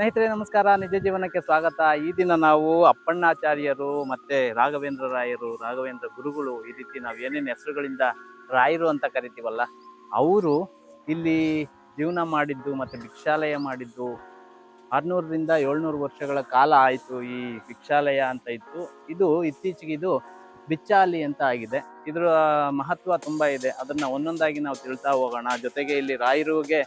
ಸ್ನೇಹಿತರೆ, ನಮಸ್ಕಾರ. ನಿಜ ಜೀವನಕ್ಕೆ ಸ್ವಾಗತ. ಈ ದಿನ ನಾವು ಅಪ್ಪಣ್ಣಾಚಾರ್ಯರು ಮತ್ತೆ ರಾಘವೇಂದ್ರ ರಾಯರು, ರಾಘವೇಂದ್ರ ಗುರುಗಳು ಈ ರೀತಿ ನಾವು ಏನೇನು ಹೆಸರುಗಳಿಂದ ರಾಯರು ಅಂತ ಕರಿತೀವಲ್ಲ, ಅವರು ಇಲ್ಲಿ ಜೀವನ ಮಾಡಿದ್ದು ಮತ್ತೆ ಭಿಕ್ಷಾಲಯ ಮಾಡಿದ್ದು ಆರುನೂರರಿಂದ ಏಳ್ನೂರು ವರ್ಷಗಳ ಕಾಲ ಆಯಿತು ಈ ಭಿಕ್ಷಾಲಯ ಅಂತ ಇತ್ತು. ಇದು ಇತ್ತೀಚೆಗೆ ಇದು ಬಿಚ್ಚಾಲಿ ಅಂತ ಆಗಿದೆ. ಇದರ ಮಹತ್ವ ತುಂಬಾ ಇದೆ. ಅದನ್ನ ಒಂದೊಂದಾಗಿ ನಾವು ತಿಳ್ತಾ ಹೋಗೋಣ. ಜೊತೆಗೆ ಇಲ್ಲಿ ರಾಯರುಗೆ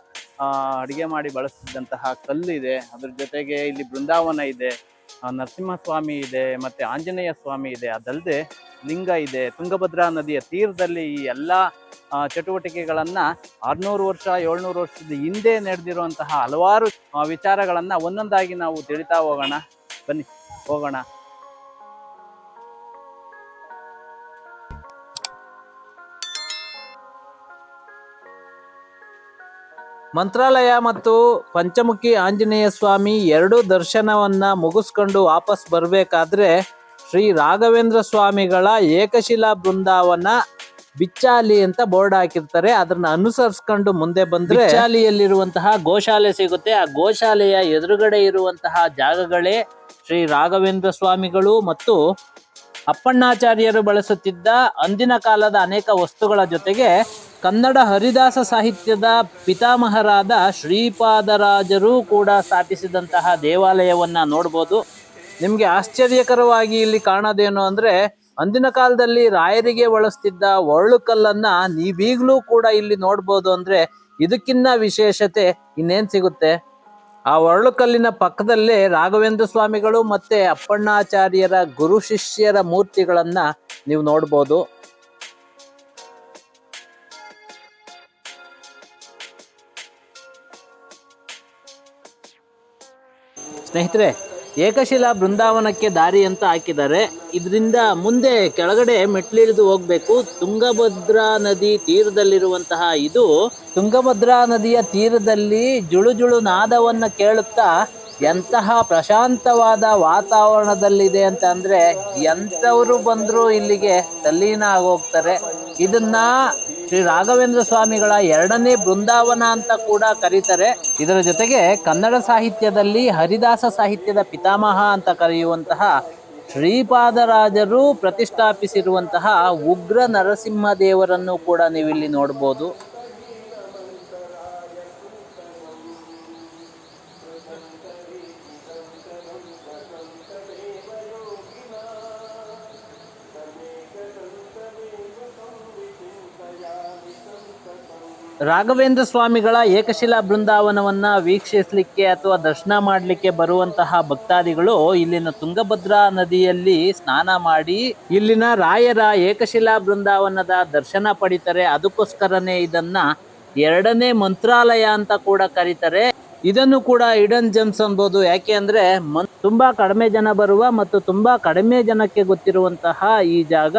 ಅಡುಗೆ ಮಾಡಿ ಬಳಸ್ತಿದ್ದಂತಹ ಕಲ್ಲು ಇದೆ ಅದ್ರ ಜೊತೆಗೆ ಇಲ್ಲಿ ಬೃಂದಾವನ ಇದೆ. ನರಸಿಂಹಸ್ವಾಮಿ ಇದೆ, ಮತ್ತೆ ಆಂಜನೇಯ ಸ್ವಾಮಿ ಇದೆ. ಅದಲ್ಲದೆ ಲಿಂಗ ಇದೆ. ತುಂಗಭದ್ರಾ ನದಿಯ ತೀರದಲ್ಲಿ ಈ ಎಲ್ಲ ಚಟುವಟಿಕೆಗಳನ್ನು ಆರುನೂರು ವರ್ಷ, ಏಳ್ನೂರು ವರ್ಷದ ಹಿಂದೆ ನಡೆದಿರುವಂತಹ ಹಲವಾರು ವಿಚಾರಗಳನ್ನ ಒಂದೊಂದಾಗಿ ನಾವು ತಿಳಿತಾ ಹೋಗೋಣ. ಬನ್ನಿ, ಹೋಗೋಣ. ಮಂತ್ರಾಲಯ ಮತ್ತು ಪಂಚಮುಖಿ ಆಂಜನೇಯ ಸ್ವಾಮಿ ಎರಡು ದರ್ಶನವನ್ನ ಮುಗಿಸ್ಕೊಂಡು ವಾಪಸ್ ಬರಬೇಕಾದ್ರೆ ಶ್ರೀ ರಾಘವೇಂದ್ರ ಸ್ವಾಮಿಗಳ ಏಕಶಿಲಾ ಬೃಂದಾವನ ಬಿಚ್ಚಾಲಿ ಅಂತ ಬೋರ್ಡ್ ಹಾಕಿರ್ತಾರೆ. ಅದನ್ನ ಅನುಸರಿಸ್ಕೊಂಡು ಮುಂದೆ ಬಂದ್ರೆ ಬಿಚ್ಚಾಲಿಯಲ್ಲಿರುವಂತಹ ಗೋಶಾಲೆ ಸಿಗುತ್ತೆ. ಆ ಗೋಶಾಲೆಯ ಎದುರುಗಡೆ ಇರುವಂತಹ ಜಾಗಗಳೇ ಶ್ರೀ ರಾಘವೇಂದ್ರ ಸ್ವಾಮಿಗಳು ಮತ್ತು ಅಪ್ಪಣ್ಣಾಚಾರ್ಯರು ಬಳಸುತ್ತಿದ್ದ ಅಂದಿನ ಕಾಲದ ಅನೇಕ ವಸ್ತುಗಳ ಜೊತೆಗೆ ಕನ್ನಡ ಹರಿದಾಸ ಸಾಹಿತ್ಯದ ಪಿತಾಮಹರಾದ ಶ್ರೀಪಾದರಾಜರು ಕೂಡ ಸ್ಥಾಪಿಸಿದಂತಹ ದೇವಾಲಯವನ್ನು ನೋಡ್ಬೋದು. ನಿಮಗೆ ಆಶ್ಚರ್ಯಕರವಾಗಿ ಇಲ್ಲಿ ಕಾಣೋದೇನು ಅಂದರೆ ಅಂದಿನ ಕಾಲದಲ್ಲಿ ರಾಯರಿಗೆ ಬಳಸ್ತಿದ್ದ ಒರಳುಕಲ್ಲನ್ನು ನೀವೀಗಲೂ ಕೂಡ ಇಲ್ಲಿ ನೋಡ್ಬೋದು ಅಂದರೆ ಇದಕ್ಕಿನ್ನ ವಿಶೇಷತೆ ಇನ್ನೇನು ಸಿಗುತ್ತೆ? ಆ ಒರಳುಕಲ್ಲಿನ ಪಕ್ಕದಲ್ಲೇ ರಾಘವೇಂದ್ರ ಸ್ವಾಮಿಗಳು ಮತ್ತೆ ಅಪ್ಪಣ್ಣಾಚಾರ್ಯರ ಗುರು ಶಿಷ್ಯರ ಮೂರ್ತಿಗಳನ್ನ ನೀವು ನೋಡ್ಬೋದು. ಸ್ನೇಹಿತರೆ ಏಕಶಿಲಾ ಬೃಂದಾವನಕ್ಕೆ ದಾರಿ ಅಂತ ಹಾಕಿದ್ದಾರೆ. ಇದರಿಂದ ಮುಂದೆ ಕೆಳಗಡೆ ಮೆಟ್ಲಿಳಿದು ಹೋಗ್ಬೇಕು. ತುಂಗಭದ್ರಾ ನದಿ ತೀರದಲ್ಲಿರುವಂತಹ ಇದು ತುಂಗಭದ್ರಾ ನದಿಯ ತೀರದಲ್ಲಿ ಜುಳು ಜುಳು ನಾದವನ್ನು ಕೇಳುತ್ತಾ ಎಂತಹ ಪ್ರಶಾಂತವಾದ ವಾತಾವರಣದಲ್ಲಿದೆ ಅಂತ ಅಂದರೆ ಎಂಥವರು ಬಂದರೂ ಇಲ್ಲಿಗೆ ತಲ್ಲೀನ ಆಗೋಗ್ತಾರೆ. ಇದನ್ನ ಶ್ರೀ ರಾಘವೇಂದ್ರ ಸ್ವಾಮಿಗಳ ಎರಡನೇ ಬೃಂದಾವನ ಅಂತ ಕೂಡ ಕರೀತಾರೆ. ಇದರ ಜೊತೆಗೆ ಕನ್ನಡ ಸಾಹಿತ್ಯದಲ್ಲಿ ಹರಿದಾಸ ಸಾಹಿತ್ಯದ ಪಿತಾಮಹ ಅಂತ ಕರೆಯುವಂತಹ ಶ್ರೀಪಾದರಾಜರು ಪ್ರತಿಷ್ಠಾಪಿಸಿರುವಂತಹ ಉಗ್ರ ನರಸಿಂಹ ದೇವರನ್ನು ಕೂಡ ನೀವಿಲ್ಲಿ ನೋಡ್ಬೋದು. ರಾಘವೇಂದ್ರ ಸ್ವಾಮಿಗಳ ಏಕಶಿಲಾ ಬೃಂದಾವನವನ್ನು ವೀಕ್ಷಿಸಲಿಕ್ಕೆ ಅಥವಾ ದರ್ಶನ ಮಾಡಲಿಕ್ಕೆ ಬರುವಂತಹ ಭಕ್ತಾದಿಗಳು ಇಲ್ಲಿನ ತುಂಗಭದ್ರಾ ನದಿಯಲ್ಲಿ ಸ್ನಾನ ಮಾಡಿ ಇಲ್ಲಿನ ರಾಯರ ಏಕಶಿಲಾ ಬೃಂದಾವನದ ದರ್ಶನ ಪಡಿತಾರೆ. ಅದಕ್ಕೋಸ್ಕರನೇ ಇದನ್ನ ಎರಡನೇ ಮಂತ್ರಾಲಯ ಅಂತ ಕೂಡ ಕರೀತಾರೆ. ಇದನ್ನು ಕೂಡ ಇಡನ್ ಜೆಮ್ಸ್ ಅನ್ಬೋದು ಯಾಕೆ ಅಂದ್ರೆ ತುಂಬಾ ಕಡಿಮೆ ಜನ ಬರುವ ಮತ್ತು ತುಂಬಾ ಕಡಿಮೆ ಜನಕ್ಕೆ ಗೊತ್ತಿರುವಂತಹ ಈ ಜಾಗ.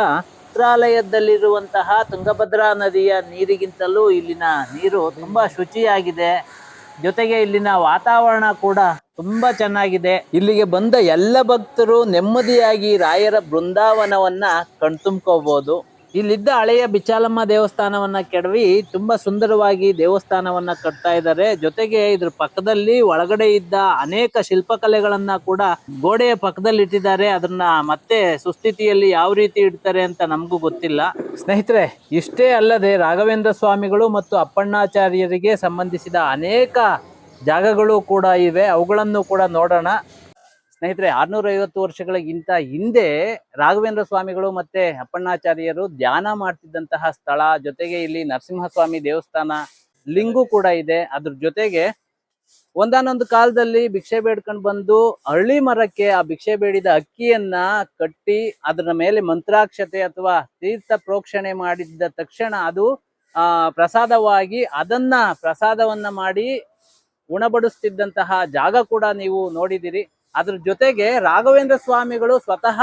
ಮಂತ್ರಾಲಯದಲ್ಲಿರುವಂತಹ ತುಂಗಭದ್ರಾ ನದಿಯ ನೀರಿಗಿಂತಲೂ ಇಲ್ಲಿನ ನೀರು ತುಂಬಾ ಶುಚಿಯಾಗಿದೆ. ಜೊತೆಗೆ ಇಲ್ಲಿನ ವಾತಾವರಣ ಕೂಡ ತುಂಬಾ ಚೆನ್ನಾಗಿದೆ. ಇಲ್ಲಿಗೆ ಬಂದ ಎಲ್ಲ ಭಕ್ತರು ನೆಮ್ಮದಿಯಾಗಿ ರಾಯರ ಬೃಂದಾವನವನ್ನ ಕಣ್ತುಂಬ್ಕೋಬಹುದು ಇಲ್ಲಿದ್ದ ಹಳೆಯ ಬಿಚಾಲಮ್ಮ ದೇವಸ್ಥಾನವನ್ನ ಕೆಡವಿ ತುಂಬಾ ಸುಂದರವಾಗಿ ದೇವಸ್ಥಾನವನ್ನ ಕಟ್ತಾ ಇದ್ದಾರೆ. ಜೊತೆಗೆ ಇದ್ರ ಪಕ್ಕದಲ್ಲಿ ಒಳಗಡೆ ಇದ್ದ ಅನೇಕ ಶಿಲ್ಪಕಲೆಗಳನ್ನ ಕೂಡ ಗೋಡೆಯ ಪಕ್ಕದಲ್ಲಿ ಇಟ್ಟಿದ್ದಾರೆ. ಅದನ್ನ ಮತ್ತೆ ಸುಸ್ಥಿತಿಯಲ್ಲಿ ಯಾವ ರೀತಿ ಇಡ್ತಾರೆ ಅಂತ ನಮಗೂ ಗೊತ್ತಿಲ್ಲ. ಸ್ನೇಹಿತರೆ, ಇಷ್ಟೇ ಅಲ್ಲದೆ ರಾಘವೇಂದ್ರ ಸ್ವಾಮಿಗಳು ಮತ್ತು ಅಪ್ಪಣ್ಣಾಚಾರ್ಯರಿಗೆ ಸಂಬಂಧಿಸಿದ ಅನೇಕ ಜಾಗಗಳು ಕೂಡ ಇವೆ. ಅವುಗಳನ್ನು ಕೂಡ ನೋಡೋಣ. ಸ್ನೇಹಿತರೆ ಆರ್ನೂರ ಐವತ್ತು ವರ್ಷಗಳಿಗಿಂತ ಹಿಂದೆ ರಾಘವೇಂದ್ರ ಸ್ವಾಮಿಗಳು ಮತ್ತೆ ಅಪ್ಪಣ್ಣಾಚಾರ್ಯರು ಧ್ಯಾನ ಮಾಡ್ತಿದ್ದಂತಹ ಸ್ಥಳ, ಜೊತೆಗೆ ಇಲ್ಲಿ ನರಸಿಂಹಸ್ವಾಮಿ ದೇವಸ್ಥಾನ ಲಿಂಗು ಕೂಡ ಇದೆ. ಅದ್ರ ಜೊತೆಗೆ ಒಂದಾನೊಂದು ಕಾಲದಲ್ಲಿ ಭಿಕ್ಷೆ ಬೇಡ್ಕೊಂಡು ಬಂದು ಹಳ್ಳಿ ಮರಕ್ಕೆ ಆ ಭಿಕ್ಷೆ ಬೇಡಿದ ಅಕ್ಕಿಯನ್ನ ಕಟ್ಟಿ ಅದರ ಮೇಲೆ ಮಂತ್ರಾಕ್ಷತೆ ಅಥವಾ ತೀರ್ಥ ಪ್ರೋಕ್ಷಣೆ ಮಾಡಿದ್ದ ತಕ್ಷಣ ಅದು, ಆ, ಪ್ರಸಾದವಾಗಿ ಅದನ್ನ ಪ್ರಸಾದವನ್ನ ಮಾಡಿ ಉಣಬಡಿಸ್ತಿದ್ದಂತಹ ಜಾಗ ಕೂಡ ನೀವು ನೋಡಿದಿರಿ. ಅದ್ರ ಜೊತೆಗೆ ರಾಘವೇಂದ್ರ ಸ್ವಾಮಿಗಳು ಸ್ವತಃ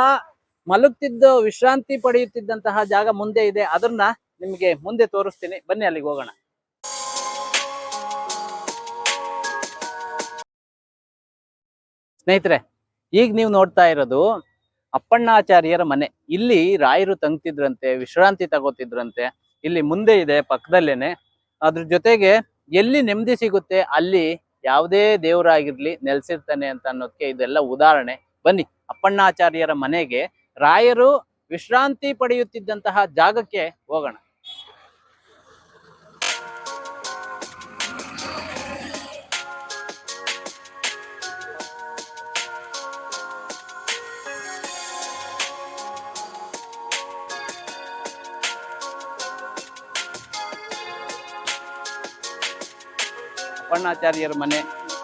ಮಲಗ್ತಿದ್ದು, ವಿಶ್ರಾಂತಿ ಪಡೆಯುತ್ತಿದ್ದಂತಹ ಜಾಗ ಮುಂದೆ ಇದೆ. ಅದನ್ನ ನಿಮ್ಗೆ ಮುಂದೆ ತೋರಿಸ್ತೀನಿ. ಬನ್ನಿ ಅಲ್ಲಿಗೆ ಹೋಗೋಣ. ಸ್ನೇಹಿತರೆ, ಈಗ ನೀವು ನೋಡ್ತಾ ಇರೋದು ಅಪ್ಪಣ್ಣಾಚಾರ್ಯರ ಮನೆ. ಇಲ್ಲಿ ರಾಯರು ತಂಗ್ತಿದ್ರಂತೆ, ವಿಶ್ರಾಂತಿ ತಗೋತಿದ್ರಂತೆ. ಇಲ್ಲಿ ಮುಂದೆ ಇದೆ, ಪಕ್ಕದಲ್ಲೇನೆ. ಅದ್ರ ಜೊತೆಗೆ ಎಲ್ಲಿ ನೆಮ್ಮದಿ ಸಿಗುತ್ತೆ, ಅಲ್ಲಿ ಯಾವುದೇ ದೇವರಾಗಿರ್ಲಿ ನೆಲೆಸಿರ್ತಾನೆ ಅಂತ ಅನ್ನೋದಕ್ಕೆ ಇದೆಲ್ಲ ಉದಾಹರಣೆ. ಬನ್ನಿ, ಅಪ್ಪಣ್ಣಾಚಾರ್ಯರ ಮನೆಗೆ ರಾಯರು ವಿಶ್ರಾಂತಿ ಪಡೆಯುತ್ತಿದ್ದಂತಹ ಜಾಗಕ್ಕೆ ಹೋಗೋಣ. ಅಪ್ಪಣ್ಣಾಚಾರ್ಯರ ಮನೆ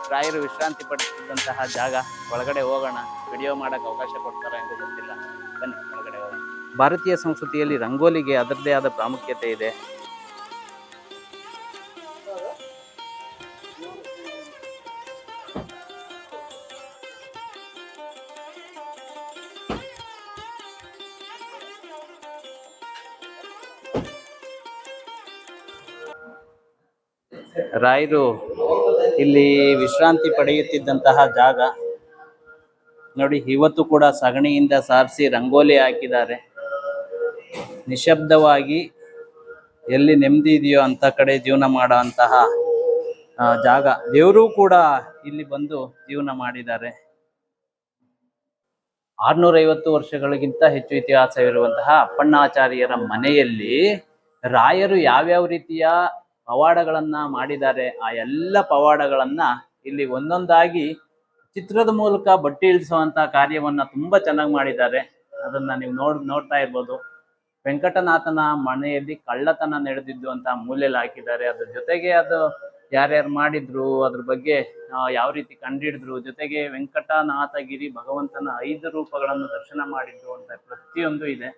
ರಾಯರು ವಿಶ್ರಾಂತಿ ಪಡಿಸಿದಂತಹ ಜಾಗ. ಒಳಗಡೆ ಹೋಗೋಣ. ವಿಡಿಯೋ ಮಾಡಕ್ಕೆ ಅವಕಾಶ ಕೊಡ್ತಾರೆ ಎಂದು ಗೊತ್ತಿಲ್ಲ. ಬನ್ನಿ, ಒಳಗಡೆ ಹೋಗೋಣ. ಭಾರತೀಯ ಸಂಸ್ಕೃತಿಯಲ್ಲಿ ರಂಗೋಲಿಗೆ ಅದರದೇ ಆದ ಪ್ರಾಮುಖ್ಯತೆ ಇದೆ. ರಾಯರು ಇಲ್ಲಿ ವಿಶ್ರಾಂತಿ ಪಡೆಯುತ್ತಿದ್ದಂತಹ ಜಾಗ. ನೋಡಿ, ಇವತ್ತು ಕೂಡ ಸಗಣಿಯಿಂದ ಸಾರಿಸಿ ರಂಗೋಲಿ ಹಾಕಿದ್ದಾರೆ. ನಿಶಬ್ದವಾಗಿ ಎಲ್ಲಿ ನೆಮ್ಮದಿ ಇದೆಯೋ ಅಂತ ಕಡೆ ಜೀವನ ಮಾಡೋ ಅಂತಹ ಜಾಗ. ದೇವರು ಕೂಡ ಇಲ್ಲಿ ಬಂದು ಜೀವನ ಮಾಡಿದ್ದಾರೆ. ಆರ್ನೂರೈವತ್ತು ವರ್ಷಗಳಿಗಿಂತ ಹೆಚ್ಚು ಇತಿಹಾಸವಿರುವಂತಹ ಅಪ್ಪಣ್ಣಾಚಾರ್ಯರ ಮನೆಯಲ್ಲಿ ರಾಯರು ಯಾವ್ಯಾವ ರೀತಿಯ ಪವಾಡಗಳನ್ನ ಮಾಡಿದ್ದಾರೆ. ಆ ಎಲ್ಲ ಪವಾಡಗಳನ್ನ ಇಲ್ಲಿ ಒಂದೊಂದಾಗಿ ಚಿತ್ರದ ಮೂಲಕ ಬಟ್ಟಿ ಇಳಿಸುವಂತ ಕಾರ್ಯವನ್ನ ತುಂಬಾ ಚೆನ್ನಾಗಿ ಮಾಡಿದ್ದಾರೆ. ಅದನ್ನ ನೀವು ನೋಡ್, ನೋಡ್ತಾ ಇರ್ಬೋದು. ವೆಂಕಟನಾಥನ ಮನೆಯಲ್ಲಿ ಕಳ್ಳತನ ನಡೆದಿದ್ದು ಅಂತ ಮೂಲೆಯಲ್ಲಿ ಹಾಕಿದ್ದಾರೆ. ಅದ್ರ ಜೊತೆಗೆ ಅದು ಯಾರ್ಯಾರು ಮಾಡಿದ್ರು, ಅದ್ರ ಬಗ್ಗೆ ಯಾವ ರೀತಿ ಕಂಡಿಡಿದ್ರು, ಜೊತೆಗೆ ವೆಂಕಟನಾಥಗಿರಿ ಭಗವಂತನ ಐದು ರೂಪಗಳನ್ನು ದರ್ಶನ ಮಾಡಿದ್ರು ಅಂತ ಪ್ರತಿಯೊಂದು ಇದೆ.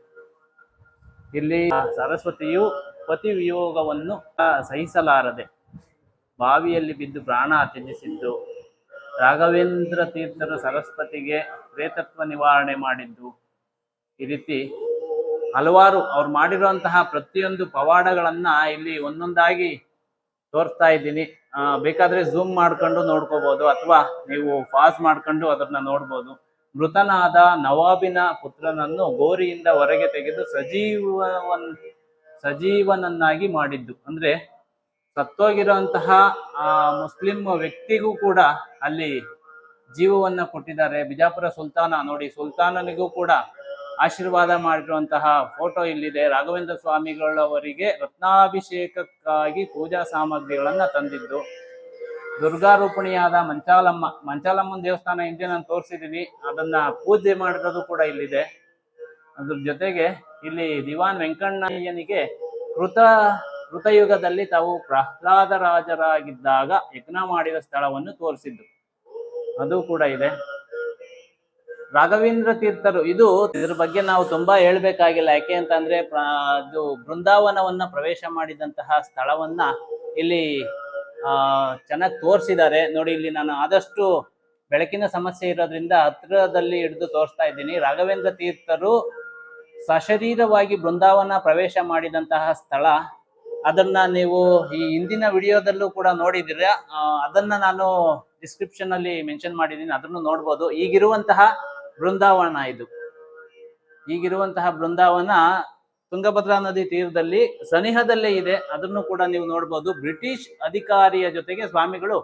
ಇಲ್ಲಿ ಸರಸ್ವತಿಯು ಪತಿ ವಿಯೋಗವನ್ನು ಸಹಿಸಲಾರದೆ ಬಾವಿಯಲ್ಲಿ ಬಿದ್ದು ಪ್ರಾಣ ತ್ಯಜಿಸಿದ್ದು. ರಾಘವೇಂದ್ರ ತೀರ್ಥರು ಸರಸ್ವತಿಗೆ ಪ್ರೇತತ್ವ ನಿವಾರಣೆ ಮಾಡಿದ್ದು. ಈ ರೀತಿ ಹಲವಾರು ಅವ್ರು ಮಾಡಿರುವಂತಹ ಪ್ರತಿಯೊಂದು ಪವಾಡಗಳನ್ನ ಇಲ್ಲಿ ಒಂದೊಂದಾಗಿ ತೋರಿಸ್ತಾ ಇದ್ದೀನಿ. ಬೇಕಾದ್ರೆ ಝೂಮ್ ಮಾಡ್ಕೊಂಡು ನೋಡ್ಕೋಬಹುದು ಅಥವಾ ನೀವು ಪಾಸ್ ಮಾಡ್ಕೊಂಡು ಅದನ್ನ ನೋಡ್ಬೋದು. ಮೃತನಾದ ನವಾಬಿನ ಪುತ್ರನನ್ನು ಗೋರಿಯಿಂದ ಹೊರಗೆ ತೆಗೆದು ಸಜೀವವನ್, ಸಜೀವನನ್ನಾಗಿ ಮಾಡಿದ್ದು. ಅಂದ್ರೆ ಸತ್ತೋಗಿರುವಂತಹ ಆ ಮುಸ್ಲಿಂ ವ್ಯಕ್ತಿಗೂ ಕೂಡ ಅಲ್ಲಿ ಜೀವವನ್ನ ಕೊಟ್ಟಿದ್ದಾರೆ. ಬಿಜಾಪುರ ಸುಲ್ತಾನ, ನೋಡಿ, ಸುಲ್ತಾನನಿಗೂ ಕೂಡ ಆಶೀರ್ವಾದ ಮಾಡಿರುವಂತಹ ಫೋಟೋ ಇಲ್ಲಿದೆ. ರಾಘವೇಂದ್ರ ಸ್ವಾಮಿಗಳವರಿಗೆ ರತ್ನಾಭಿಷೇಕಕ್ಕಾಗಿ ಪೂಜಾ ಸಾಮಗ್ರಿಗಳನ್ನ ತಂದಿದ್ದು. ದುರ್ಗಾರೂಪಣಿಯಾದ ಮಂಚಾಲಮ್ಮ. ಮಂಚಾಲಮ್ಮನ ದೇವಸ್ಥಾನ ಹಿಂದೆ ನಾನು ತೋರಿಸಿದ್ದೀನಿ. ಅದನ್ನ ಪೂಜೆ ಮಾಡಿರೋದು ಕೂಡ ಇಲ್ಲಿದೆ. ಅದ್ರ ಜೊತೆಗೆ ಇಲ್ಲಿ ದಿವಾನ್ ವೆಂಕಣ್ಣಯ್ಯನಿಗೆ ಕೃತ ಕೃತಯುಗದಲ್ಲಿ ತಾವು ಪ್ರಹ್ಲಾದ ರಾಜರಾಗಿದ್ದಾಗ ಯಜ್ಞ ಮಾಡಿದ ಸ್ಥಳವನ್ನು ತೋರಿಸಿದ್ದು ಅದು ಕೂಡ ಇದೆ. ರಾಘವೇಂದ್ರ ತೀರ್ಥರು, ಇದು ಇದ್ರ ಬಗ್ಗೆ ನಾವು ತುಂಬಾ ಹೇಳ್ಬೇಕಾಗಿಲ್ಲ. ಯಾಕೆ ಅಂತಂದ್ರೆ ಇದು ಬೃಂದಾವನವನ್ನ ಪ್ರವೇಶ ಮಾಡಿದಂತಹ ಸ್ಥಳವನ್ನ ಇಲ್ಲಿ ಚೆನ್ನಾಗಿ ತೋರಿಸಿದ್ದಾರೆ. ನೋಡಿ, ಇಲ್ಲಿ ನಾನು ಆದಷ್ಟು ಬೆಳಕಿನ ಸಮಸ್ಯೆ ಇರೋದ್ರಿಂದ ಹತ್ತಿರದಲ್ಲಿ ಹಿಡಿದು ತೋರಿಸ್ತಾ ಇದ್ದೀನಿ. ರಾಘವೇಂದ್ರ ತೀರ್ಥರು ಸಶರೀರವಾಗಿ ಬೃಂದಾವನ ಪ್ರವೇಶ ಮಾಡಿದಂತಹ ಸ್ಥಳ. ಅದನ್ನ ನೀವು ಈ ಹಿಂದಿನ ವಿಡಿಯೋದಲ್ಲೂ ಕೂಡ ನೋಡಿದಿರ ಅದನ್ನ ನಾನು ಡಿಸ್ಕ್ರಿಪ್ಷನ್ ಅಲ್ಲಿ ಮೆನ್ಷನ್ ಮಾಡಿದ್ದೀನಿ. ಅದನ್ನು ನೋಡ್ಬೋದು. ಈಗಿರುವಂತಹ ಬೃಂದಾವನ ಇದು. ಈಗಿರುವಂತಹ ಬೃಂದಾವನ ತುಂಗಭದ್ರಾ ನದಿ ತೀರದಲ್ಲಿ ಸನಿಹದಲ್ಲೇ ಇದೆ. ಅದನ್ನು ಕೂಡ ನೀವು ನೋಡ್ಬೋದು. ಬ್ರಿಟಿಷ್ ಅಧಿಕಾರಿಯ ಜೊತೆಗೆ ಸ್ವಾಮಿಗಳು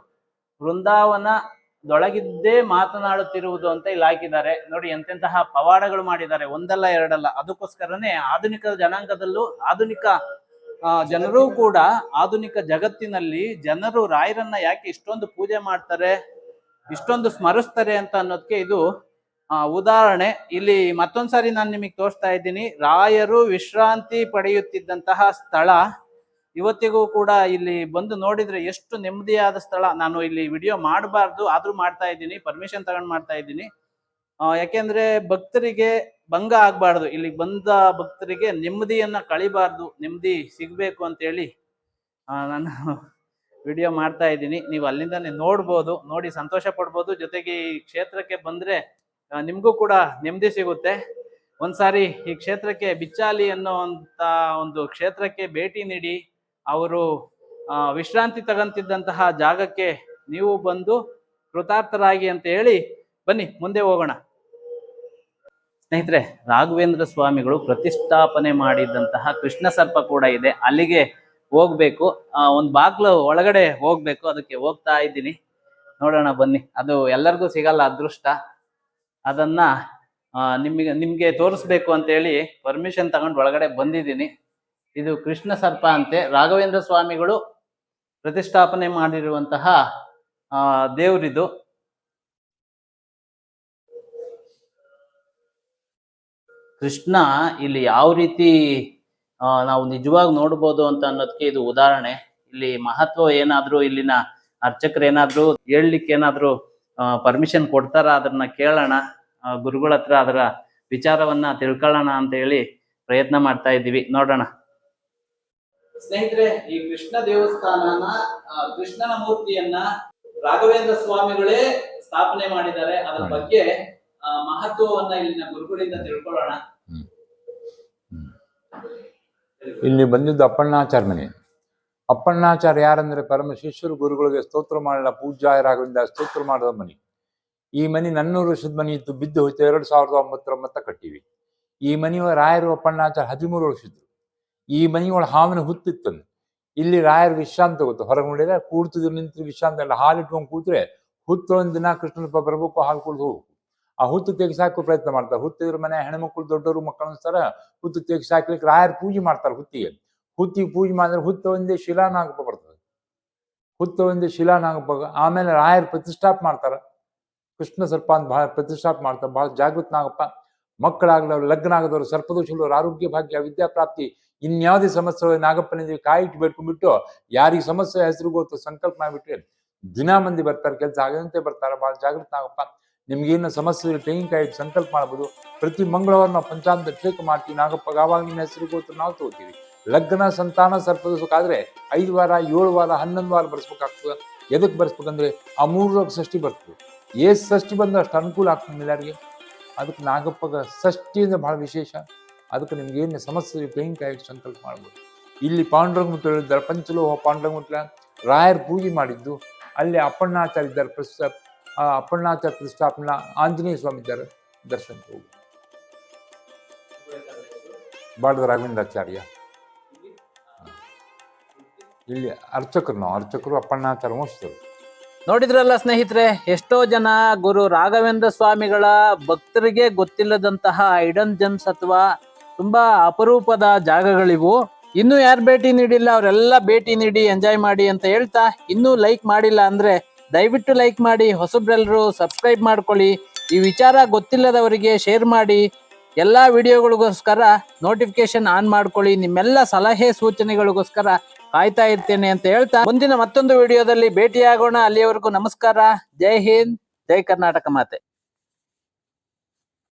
ಬೃಂದಾವನದೊಳಗಿದ್ದೇ ಮಾತನಾಡುತ್ತಿರುವುದು ಅಂತ ಇಲ್ಲಿ ಹಾಕಿದ್ದಾರೆ. ನೋಡಿ, ಎಂತೆಂತಹ ಪವಾಡಗಳು ಮಾಡಿದ್ದಾರೆ. ಒಂದಲ್ಲ, ಎರಡಲ್ಲ. ಅದಕ್ಕೋಸ್ಕರನೇ ಆಧುನಿಕ ಜನಾಂಗದಲ್ಲೂ ಆಧುನಿಕ ಜನರೂ ಕೂಡ ಆಧುನಿಕ ಜಗತ್ತಿನಲ್ಲಿ ಜನರು ರಾಯರನ್ನ ಯಾಕೆ ಇಷ್ಟೊಂದು ಪೂಜೆ ಮಾಡ್ತಾರೆ, ಇಷ್ಟೊಂದು ಸ್ಮರಿಸ್ತಾರೆ ಅಂತ ಅನ್ನೋದಕ್ಕೆ ಇದು ಉದಾಹರಣೆ ಇಲ್ಲಿ ಮತ್ತೊಂದ್ಸಾರಿ ನಾನು ನಿಮಗೆ ತೋರಿಸ್ತಾ ಇದ್ದೀನಿ. ರಾಯರು ವಿಶ್ರಾಂತಿ ಪಡೆಯುತ್ತಿದ್ದಂತಹ ಸ್ಥಳ. ಇವತ್ತಿಗೂ ಕೂಡ ಇಲ್ಲಿ ಬಂದು ನೋಡಿದ್ರೆ ಎಷ್ಟು ನೆಮ್ಮದಿಯಾದ ಸ್ಥಳ. ನಾನು ಇಲ್ಲಿ ವಿಡಿಯೋ ಮಾಡಬಾರ್ದು ಆದ್ರೂ ಮಾಡ್ತಾ ಇದ್ದೀನಿ ಪರ್ಮಿಷನ್ ತಗೊಂಡ್ ಮಾಡ್ತಾ ಇದ್ದೀನಿ. ಆ, ಯಾಕೆಂದ್ರೆ ಭಕ್ತರಿಗೆ ಭಂಗ ಆಗ್ಬಾರ್ದು. ಇಲ್ಲಿಗೆ ಬಂದ ಭಕ್ತರಿಗೆ ನೆಮ್ಮದಿಯನ್ನ ಕಳಿಬಾರ್ದು ನೆಮ್ಮದಿ ಸಿಗಬೇಕು ಅಂತ ಹೇಳಿ ಆ, ನಾನು ವಿಡಿಯೋ ಮಾಡ್ತಾ ಇದ್ದೀನಿ. ನೀವು ಅಲ್ಲಿಂದಾನೆ ನೋಡ್ಬೋದು ನೋಡಿ ಸಂತೋಷ ಪಡ್ಬೋದು. ಜೊತೆಗೆ ಈ ಕ್ಷೇತ್ರಕ್ಕೆ ಬಂದ್ರೆ ಆ, ನಿಮ್ಗೂ ಕೂಡ ನೆಮ್ಮದಿ ಸಿಗುತ್ತೆ. ಒಂದ್ಸಾರಿ ಈ ಕ್ಷೇತ್ರಕ್ಕೆ ಬಿಚ್ಚಾಲಿ ಅನ್ನೋಂತ ಒಂದು ಕ್ಷೇತ್ರಕ್ಕೆ ಭೇಟಿ ನೀಡಿ, ಅವರು ವಿಶ್ರಾಂತಿ ತಗಂತಿದ್ದಂತಹ ಜಾಗಕ್ಕೆ ನೀವು ಬಂದು ಕೃತಾರ್ಥರಾಗಿ ಅಂತ ಹೇಳಿ ಬನ್ನಿ, ಮುಂದೆ ಹೋಗೋಣ. ಸ್ನೇಹಿತರೆ, ರಾಘವೇಂದ್ರ ಸ್ವಾಮಿಗಳು ಪ್ರತಿಷ್ಠಾಪನೆ ಮಾಡಿದಂತಹ ಕೃಷ್ಣ ಸರ್ಪ ಕೂಡ ಇದೆ. ಅಲ್ಲಿಗೆ ಹೋಗ್ಬೇಕು. ಒಂದು ಬಾಗ್ಲು ಒಳಗಡೆ ಹೋಗ್ಬೇಕು. ಅದಕ್ಕೆ ಹೋಗ್ತಾ ಇದ್ದೀನಿ. ನೋಡೋಣ ಬನ್ನಿ. ಅದು ಎಲ್ಲರಿಗೂ ಸಿಗಲ್ಲ ಅದೃಷ್ಟ. ಅದನ್ನ ನಿಮಗೆ ನಿಮಗೆ ತೋರಿಸ್ಬೇಕು ಅಂತ ಹೇಳಿ ಪರ್ಮಿಷನ್ ತಗೊಂಡು ಒಳಗಡೆ ಬಂದಿದ್ದೀನಿ. ಇದು ಕೃಷ್ಣ ಸರ್ಪ ಅಂತೆ. ರಾಘವೇಂದ್ರ ಸ್ವಾಮಿಗಳು ಪ್ರತಿಷ್ಠಾಪನೆ ಮಾಡಿರುವಂತಹ ದೇವರಿದು. ಕೃಷ್ಣ ಇಲ್ಲಿ ಯಾವ ರೀತಿ ನಾವು ನಿಜವಾಗಿ ನೋಡ್ಬೋದು ಅಂತ ಅನ್ನೋದಕ್ಕೆ ಇದು ಉದಾಹರಣೆ. ಇಲ್ಲಿ ಮಹತ್ವ ಏನಾದರೂ ಇಲ್ಲಿನ ಅರ್ಚಕರು ಏನಾದರೂ ಹೇಳಲಿಕ್ಕೆ ಏನಾದ್ರೂ ಪರ್ಮಿಷನ್ ಕೊಡ್ತಾರ ಅದನ್ನ ಕೇಳೋಣ. ಗುರುಗಳ ಹತ್ರ ಅದರ ವಿಚಾರವನ್ನ ತಿಳ್ಕೊಳ್ಳೋಣ ಅಂತ ಹೇಳಿ ಪ್ರಯತ್ನ ಮಾಡ್ತಾ ಇದ್ದೀವಿ. ನೋಡೋಣ. ಸ್ನೇಹಿತರೆ ಈ ಕೃಷ್ಣ ದೇವಸ್ಥಾನನ ಕೃಷ್ಣನ ಮೂರ್ತಿಯನ್ನ ರಾಘವೇಂದ್ರ ಸ್ವಾಮಿಗಳೇ ಸ್ಥಾಪನೆ ಮಾಡಿದ್ದಾರೆ. ಅದರ ಬಗ್ಗೆ ಮಹತ್ವವನ್ನ ಇಲ್ಲಿನ ಗುರುಗಳಿಂದ ತಿಳ್ಕೊಳ್ಳೋಣ. ಇಲ್ಲಿ ಬಂದಿದ್ದು ಅಪ್ಪಣ್ಣಾಚಾರ ಮನೆ ಅಪ್ಪಣ್ಣಾಚಾರ ಯಾರಂದ್ರೆ ಪರಮ ಶಿಷ್ಯರು ಗುರುಗಳಿಗೆ ಸ್ತೋತ್ರ ಮಾಡಲ್ಲ ಪೂಜ್ಯಾಯರಾಗಲಿಂದ ಸ್ತೋತ್ರ ಮಾಡಿದ ಮನೆ. ಈ ಮನೆ ನನ್ನೂರು ವರ್ಷದ ಮನೆ ಇತ್ತು ಬಿದ್ದು ಹೋಯ್ತು, ಎರಡು ಸಾವಿರದ ಮತ್ತ ಕಟ್ಟಿವಿ. ಈ ಮನೆಯ ರಾಯರು ಅಪ್ಪಣ್ಣಾಚಾರ್ಯ ಹದಿಮೂರು ವರ್ಷದ್ದು ಈ ಮನೆಯೊಳ ಹಾವಿನ ಹುತ್ತಿತ್ತು ಇಲ್ಲಿ ರಾಯರು ವಿಶ್ರಾಂತಿ ಗೊತ್ತು ಹೊರಗೆ ನೋಡಿದ್ರೆ ಕೂಡ್ತಿದ್ರು ನಿಂತು ವಿಶ್ರಾಂತಿ ಇಲ್ಲ ಹಾಲು ಇಟ್ಕೊಂಡು ಕೂತ್ರೆ ಹುತ್ತು ಒಂದು ದಿನ ಕೃಷ್ಣಪ್ಪ ಬರಬೇಕು, ಹಾಲು ಕುಡಿದು ಹೋಗು. ಆ ಹುತ್ತು ತೆಗಿಸಾಕು ಪ್ರಯತ್ನ ಮಾಡ್ತಾರೆ. ಹುತ್ತಿದ್ರ ಮನೆ, ಹೆಣ್ಮಕ್ಳು ದೊಡ್ಡವರು ಮಕ್ಕಳು ಅನ್ಸ್ತಾರ, ಹುತ್ತು ತೆಗೆಸಾಕ್ಲಿಕ್ಕೆ ರಾಯರು ಪೂಜೆ ಮಾಡ್ತಾರೆ ಹುತ್ತಿಗೆ. ಹುತ್ತಿಗೆ ಪೂಜೆ ಮಾಡಿದ್ರೆ ಹುತ್ತ ಒಂದೇ ಶಿಲಾನಾಗಪ್ಪ ಬರ್ತದೆ. ಹುತ್ತ ಒಂದೇ ಶಿಲಾನಾಗಪ್ಪ. ಆಮೇಲೆ ರಾಯರ್ ಪ್ರತಿಷ್ಠಾಪ ಮಾಡ್ತಾರೆ. ಕೃಷ್ಣ ಸರ್ಪ ಅಂತ ಬಹಳ ಪ್ರತಿಷ್ಠಾಪ ಮಾಡ್ತಾರೆ. ಬಹಳ ಜಾಗೃತ ನಾಗಪ್ಪ ಮಕ್ಕಳಾಗ್ಲವ್ರು ಲಗ್ನ ಆಗದವ್ರು ಸರ್ಪದೋಷಗಳು, ಆರೋಗ್ಯ ಭಾಗ್ಯ ವಿದ್ಯಾಪ್ರಾಪ್ತಿ ಇನ್ಯಾವುದೇ ಸಮಸ್ಯೆ ನಾಗಪ್ಪನಿಗೆ ಕಾಯಿ ಇಟ್ಟು ಬೇಡ್ಕೊಂಡ್ಬಿಟ್ಟು ಯಾರಿಗೆ ಸಮಸ್ಯೆ ಹೆಸರು ಗೊತ್ತು ಸಂಕಲ್ಪ ಮಾಡಿಬಿಟ್ರೆ ದಿನ ಮಂದಿ ಬರ್ತಾರೆ ಕೆಲಸ. ಆಗದಂತೆ ಬರ್ತಾರೆ. ಬಹಳ ಜಾಗೃತ ನಾಗಪ್ಪ ನಿಮ್ಗೇನು ಸಮಸ್ಯೆ ತೆಂಗಿನಕಾಯಿ ಸಂಕಲ್ಪ ಮಾಡ್ಬೋದು. ಪ್ರತಿ ಮಂಗಳವಾರ ನಾವು ಪಂಚಾಂಗ ಅಭಿಷೇಕ ಮಾಡ್ತೀವಿ. ನಾಗಪ್ಪ ಆವಾಗ ನಿಮ್ಮ ಹೆಸರು ಗೊತ್ತು ನಾವು ತಗೋತೀವಿ. ಲಗ್ನ ಸಂತಾನ ಸರ್ಪದಿಸ್ಬೇಕಾದ್ರೆ ಐದು ವಾರ, ಏಳು ವಾರ, ಹನ್ನೊಂದು ವಾರ ಬರ್ಸ್ಬೇಕಾಗ್ತದೆ. ಎದಕ್ಕೆ ಬರ್ಸ್ಬೇಕಂದ್ರೆ ರೋಗ ಷಷ್ಠಿ ಬರ್ತದೆ. ಏಸ್ ಷಷ್ಠಿ ಬಂದ್ರೆ ಅಷ್ಟು ಅನುಕೂಲ ಆಗ್ತದೆ ಎಲ್ಲರಿಗೆ ಅದಕ್ಕೆ ನಾಗಪ್ಪಗ ಷಷ್ಠಿಯಿಂದ ಬಹಳ ವಿಶೇಷ. ಅದಕ್ಕೆ ನಿಮ್ಗೆ ಏನು ಸಮಸ್ಯೆ ಇಟ್ಟು ಸಂಕಲ್ಪ ಮಾಡ್ಬೋದು. ಇಲ್ಲಿ ಪಾಂಡುರಂಗ ಮುತ್ತು ಹೇಳಿದ್ದಾರೆ, ಪಂಚಲೋಹ ಪಾಂಡುರಂಗ ಮುತ್ತಲ ರಾಯರ್ ಪೂಜೆ ಮಾಡಿದ್ದು, ಅಲ್ಲಿ ಅಪ್ಪಣ್ಣಾಚಾರ್ಯ ಇದ್ದಾರೆ ಪ್ರಸ್ತುತ ಆ ಅಪ್ಪಣ್ಣಾಚಾರ್ಯ ಪ್ರತಿಷ್ಠಾಪನ ಆಂಜನೇಯ ಸ್ವಾಮಿ ಇದ್ದಾರೆ, ದರ್ಶನಕ್ಕೆ ಹೋಗಿ. ಬಾಳದ ರಾಘವೇಂದ್ರಾಚಾರ್ಯ ಇಲ್ಲಿ ಅರ್ಚಕರು ನಾವು, ಅರ್ಚಕರು ಅಪ್ಪಣ್ಣಾಚಾರ ಮೋಸ್ತರು. ನೋಡಿದ್ರಲ್ಲ ಸ್ನೇಹಿತರೆ, ಎಷ್ಟೋ ಜನ ಗುರು ರಾಘವೇಂದ್ರ ಸ್ವಾಮಿಗಳ ಭಕ್ತರಿಗೆ ಗೊತ್ತಿಲ್ಲದಂತಹ ಐಡನ್ ಜಮ್ಸ್ ಅಥವಾ ತುಂಬಾ ಅಪರೂಪದ ಜಾಗಗಳಿವು. ಇನ್ನು ಯಾರು ಭೇಟಿ ನೀಡಿಲ್ಲ, ಅವರೆಲ್ಲ ಭೇಟಿ ನೀಡಿ ಎಂಜಾಯ್ ಮಾಡಿ ಅಂತ ಹೇಳ್ತಾ, ಇನ್ನೂ ಲೈಕ್ ಮಾಡಿಲ್ಲ ಅಂದ್ರೆ ದಯವಿಟ್ಟು ಲೈಕ್ ಮಾಡಿ ಹೊಸಬ್ರೆಲ್ಲರೂ ಸಬ್ಸ್ಕ್ರೈಬ್ ಮಾಡ್ಕೊಳ್ಳಿ. ಈ ವಿಚಾರ ಗೊತ್ತಿಲ್ಲದವರಿಗೆ ಶೇರ್ ಮಾಡಿ. ಎಲ್ಲ ವಿಡಿಯೋಗಳಿಗೋಸ್ಕರ ನೋಟಿಫಿಕೇಶನ್ ಆನ್ ಮಾಡ್ಕೊಳ್ಳಿ. ನಿಮ್ಮೆಲ್ಲ ಸಲಹೆ ಸೂಚನೆಗಳಿಗೋಸ್ಕರ ಕಾಯ್ತಾ ಇರ್ತೇನೆ ಅಂತ ಹೇಳ್ತಾ ಮುಂದಿನ ಮತ್ತೊಂದು ವಿಡಿಯೋದಲ್ಲಿ ಭೇಟಿಯಾಗೋಣ. ಅಲ್ಲಿಯವರೆಗೂ ನಮಸ್ಕಾರ. ಜೈ ಹಿಂದ್, ಜೈ ಕರ್ನಾಟಕ ಮಾತೆ.